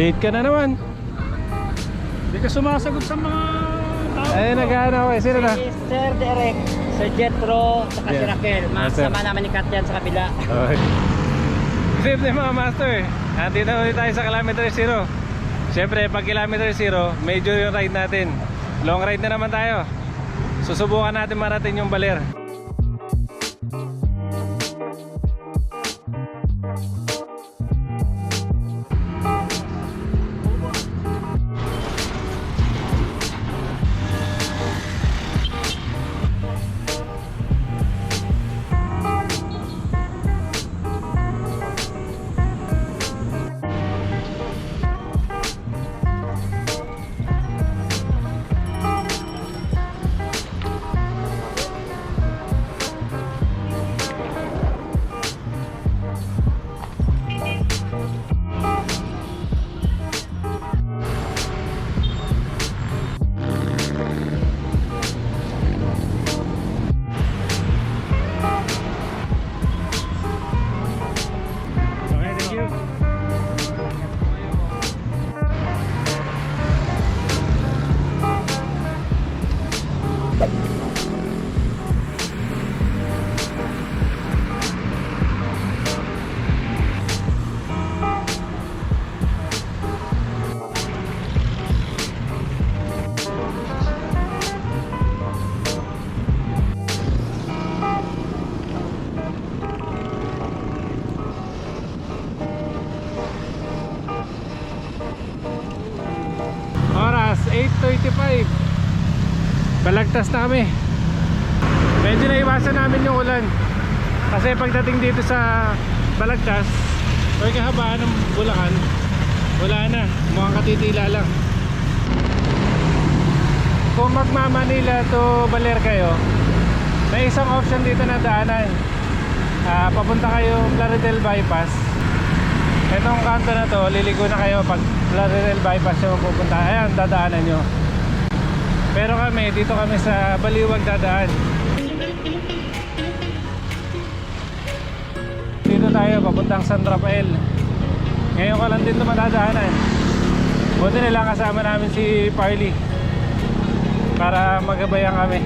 Late ka na naman. Hindi ka sumasagot sa mga tao. Ay, naghahanap ako. eh. Sino na? Si Sir Derek, Sir Jetro, saka si Yeah. Raquel. Yes, sir. Makasama naman ni Kat yan sa kabila. Okay. Good evening mga master. Nandito ulit tayo sa kilometer zero. Siyempre, pag kilometer zero, major yung ride natin. Long ride na naman tayo. Susubukan natin marating yung baler. 8.35 Balagtas na kami. Medyo naiwasan namin yung ulan. Kasi pagdating dito sa Balagtas O kahabaan ng Bulacan Wala na, mukhang katitila lang. Kung magma Manila to Baler kayo May isang option dito na daanan. Ah, Papunta kayo Plaridel Bypass. Itong kanto na to, liligo na kayo pag Laurel Bypass yung pupunta. Ayan, dadaanan nyo. Pero kami, dito kami sa Baliwag dadaan. Dito tayo, papuntang San Rafael. Ngayon ko lang din ito madadaanan. Buti nila kasama namin si Parley. Para magabayan kami.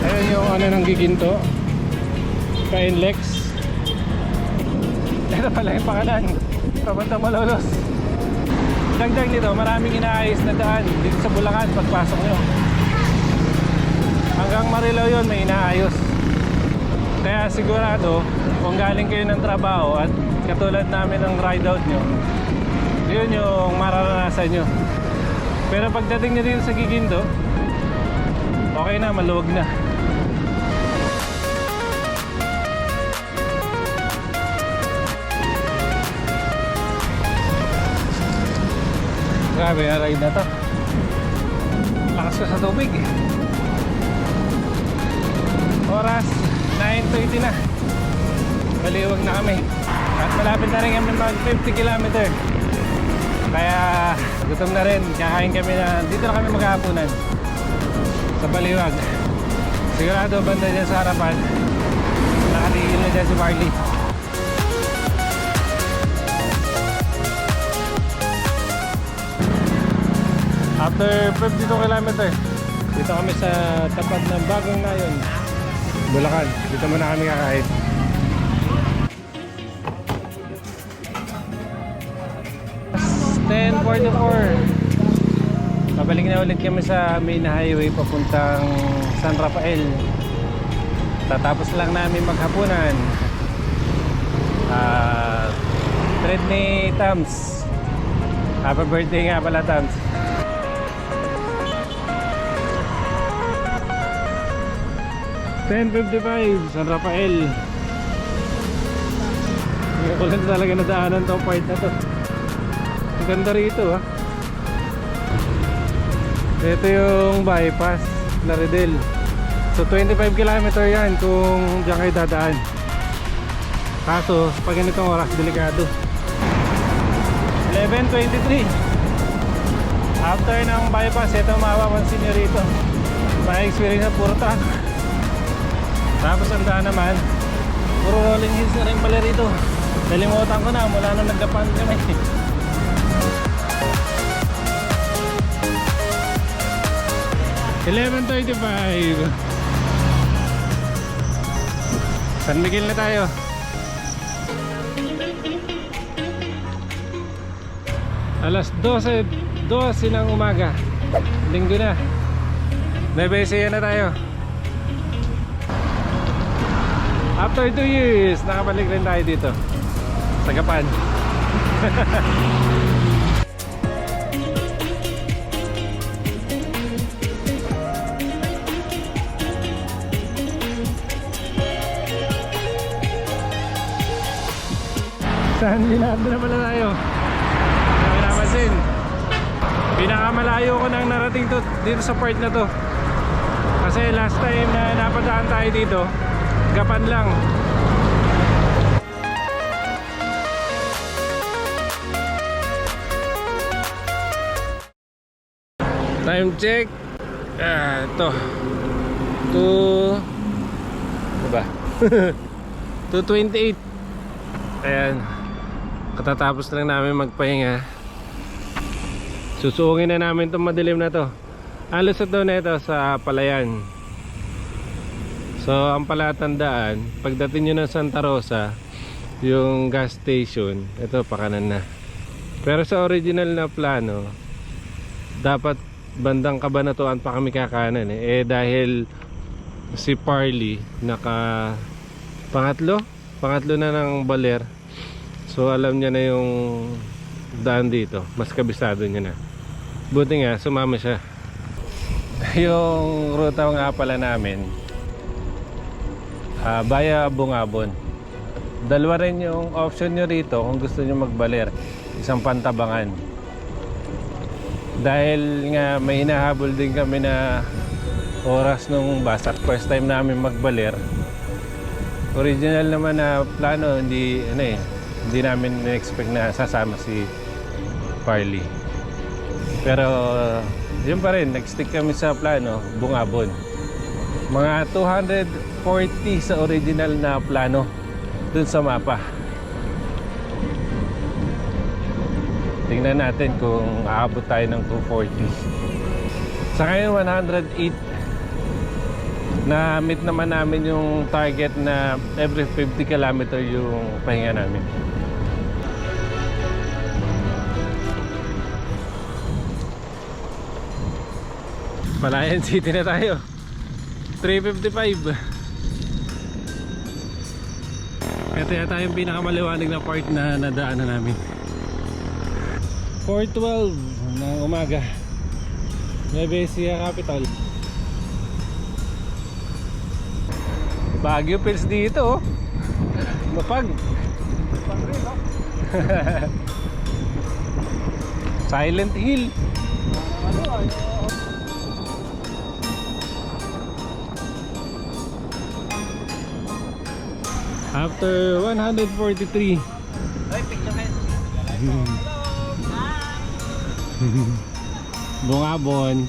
Ayun yung ano ng giginto. Kainlex. Ito pala yung pangalan. Papunta Malolos. Dagdag nito, maraming inaayos na daan dito sa Bulacan pagpasok nyo. Hanggang Marilao yun, may inaayos. Kaya sigurado, kung galing kayo ng trabaho at katulad namin ng ride out nyo, yun yung mararanasan nyo. Pero pagdating nyo dito sa Gigindo, okay na, maluwag na. Grabe na ride na to. Lakas ko sa tubig. Oras 9.20 na. Baliwag na kami. At malapit na rin kami mag 50 km. Kaya gutom na rin. Kakain kami na. Dito na kami maghahaponan. Sa Baliwag. Sigurado banda dyan sa harapan. Nakatigil na dyan si Marley. After 52 km, dito kami sa tapat ng Bagong Nayon, Bulacan. Dito muna kami kakain. Ten. Pabalik na ulit kami sa main highway papuntang San Rafael. Tatapos lang namin maghapunan. Ah, treat ni Tams. Happy birthday nga pala Tams. Ten fifty-five, San Rafael. Hindi ko lang talaga nadaanan to part na to. Ang ganda rito ah. Ito yung bypass, Laredel. So 25 km yan kung diyan kayo dadaan. Kaso, pag ganitong oras, delikado. 11.23 After ng bypass, ito mapapansin nyo rito May experience na puro tank Tapos ang daan naman Puro rolling hills na rin pala rito Nalimutan ko na mula nung nagkapan kami. Eleven thirty-five. San Miguel na tayo. Alas 12, 12 ng umaga. Linggo na. Nebesiya na tayo. After 2 years, nakabalik rin tayo dito. Sa Gapan. San Leonardo na pala tayo. Ko napansin. Pinakamalayo ko nang narating to dito sa part na to. Kasi last time na napadaan tayo dito, gapan lang. Time check. Ah, ito. 2 Ano ba? 228. Ayan. Katatapos lang namin magpahinga. Susuungin na namin itong madilim na to. Ito na ito sa Palayan. So, ang palatandaan, pagdating nyo ng Santa Rosa, yung gas station, ito pakanan na. Pero sa original na plano, dapat bandang kabanatuan pa kami kakanan eh. Eh dahil si Parley naka pangatlo, pangatlo na ng baler. So alam niya na yung daan dito. Mas kabisado niya na. Buti nga, sumama siya. yung ruta nga pala namin, ah Baya Bungabon. Dalawa rin yung option nyo rito kung gusto nyo magbaler. Isang pantabangan. Dahil nga may hinahabol din kami na oras nung basak. First time namin magbaler. Original naman na plano, hindi, ano eh, hindi namin na-expect na sasama si Farley. Pero yun pa rin, nag-stick kami sa plano, Bungabon. Mga 240 sa original na plano dun sa mapa. Tingnan natin kung aabot tayo ng 240. Sa ngayon 108 na meet naman namin yung target na every 50 km yung pahinga namin. Palayan City na tayo. 355. Ito yata yung pinakamaliwanag na part na nadaanan namin. 412 ng umaga. Nueva Ecija Capital. Baguio Pills dito oh. Mapag. Silent Hill. After 143 Bungabon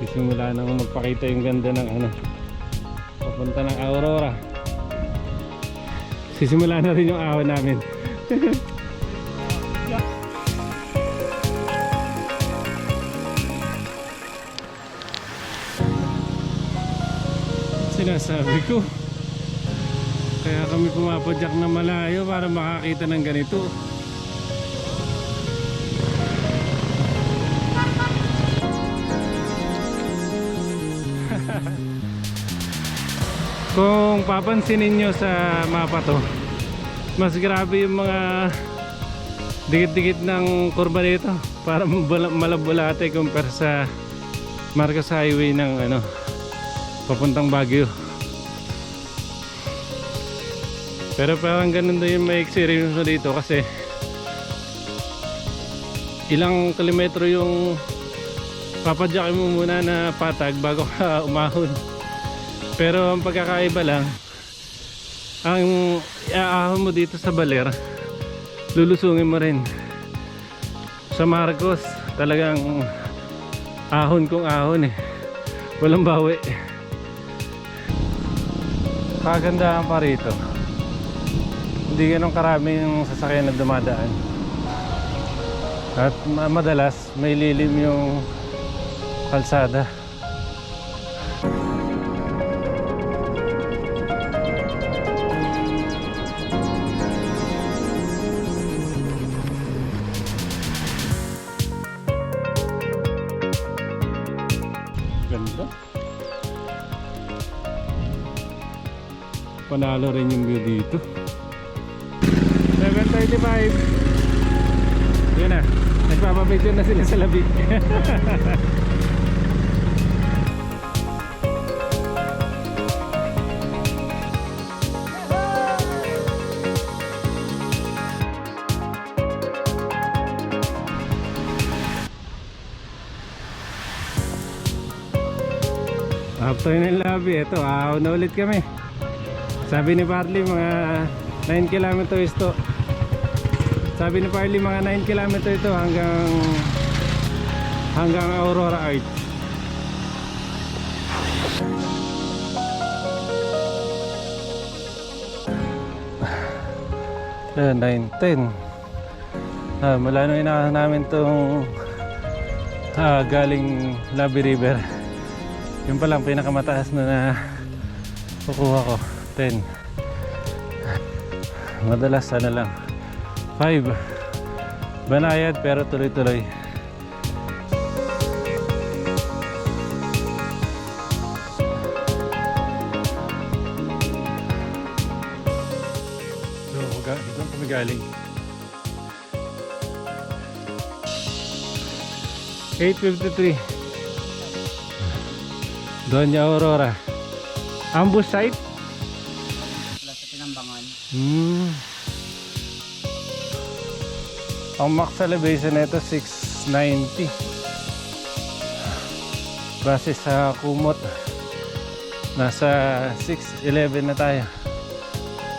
Sisimula nang magpakita yung ganda ng ano. Papunta ng Aurora. Sisimula na rin yung ahon namin Sinasabi ko. Kaya kami pumapadyak na malayo para makakita ng ganito. Kung papansinin nyo sa mapa to Mas grabe yung mga Dikit-dikit ng kurba dito Para malabulate compare sa Marcos Highway ng ano Papuntang Baguio. Pero parang ganun din yung may experience dito kasi Ilang kilometro yung papadyakin mo muna na patag bago ka umahon. Pero ang pagkakaiba lang ang iaahon mo dito sa baler lulusungin mo rin. Sa Marcos talagang ahon kung ahon eh. Walang bawi kagandahan pa rito. Hindi ganun karami yung sasakyan na dumadaan. At ma- madalas may lilim yung kalsada. Ganda. Panalo rin yung view dito. 7.35 Yun na. Nagpapapicture na sila sa labig. After ng lobby, ito, aaw na ulit kami. Sabi ni Barley, mga 9 kilometers to. Sabi ni Barley, mga 9 kilometers ito hanggang hanggang Aurora Arch. Ayan, 9, 10. Ah, mula nung inaasahan namin itong ah, galing Labi River. Yung pa lang pinakamataas na na ko 10 madalas ano lang. 5 banayad pero tuloy-tuloy. So dito kami galing. 8.53 Doña Aurora. Ambush site? Hmm. Ang max elevation nito 690. Base sa kumot. Nasa 611 na tayo.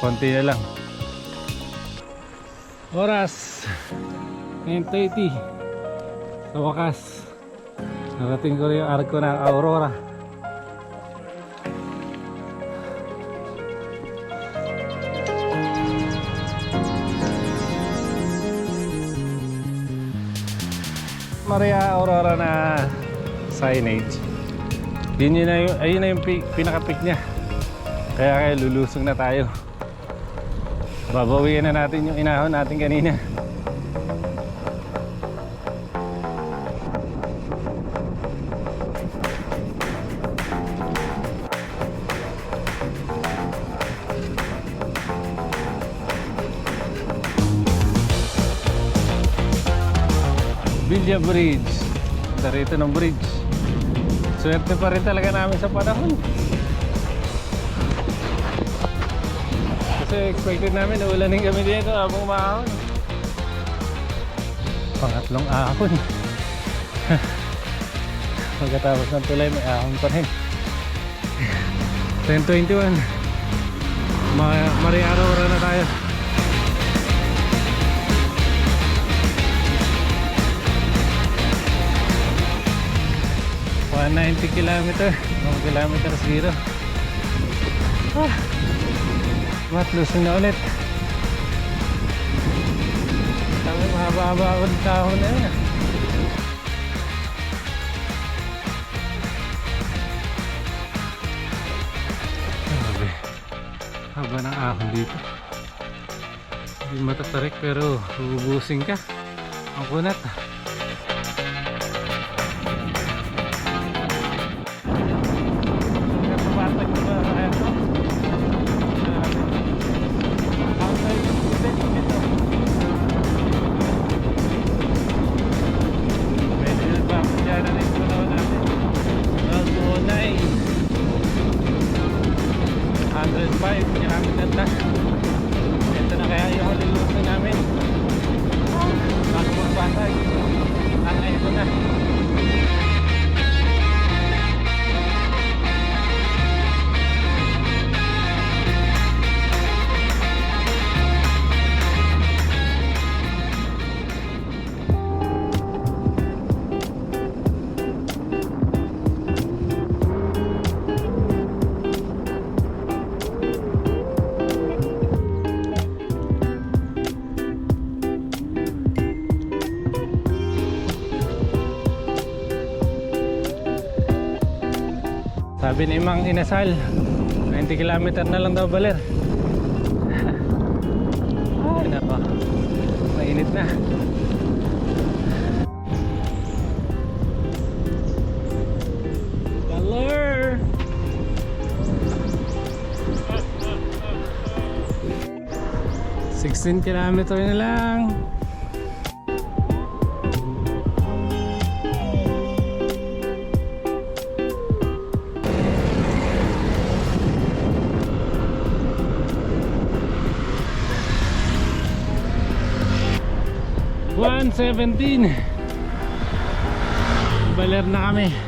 Konti na lang. Oras 9.30 Sa wakas Narating ko rin yung arko ng Aurora Maria Aurora na signage. Yun yun na yung, ayun na yung pi- pinaka-pick niya. Kaya kaya lulusong na tayo. Babawiin na natin yung inahon natin kanina. Villa Bridge. Ganda rito ng bridge. Swerte pa rin talaga namin sa panahon. Kasi expected namin na ulanin kami dito habang umahon. Pangatlong ahon. Pagkatapos ng tulay may ahon pa rin. 10.21 Ma Maria Aurora na tayo. One ninety kilometer, 1 kilometer zero. Ah, matlusong na ulit. Kami mahaba-haba ako ng kahon na yun. ah. Haba ng ahon dito. Hindi matatarik pero ubusin ka. Ang kunat. Kapapatag Sabi ni Mang Inasal, 90 kilometer na lang daw baler. Ay, nako. Mainit na. Baler! Sixteen kilometer na lang. One seventeen. Baler na kami.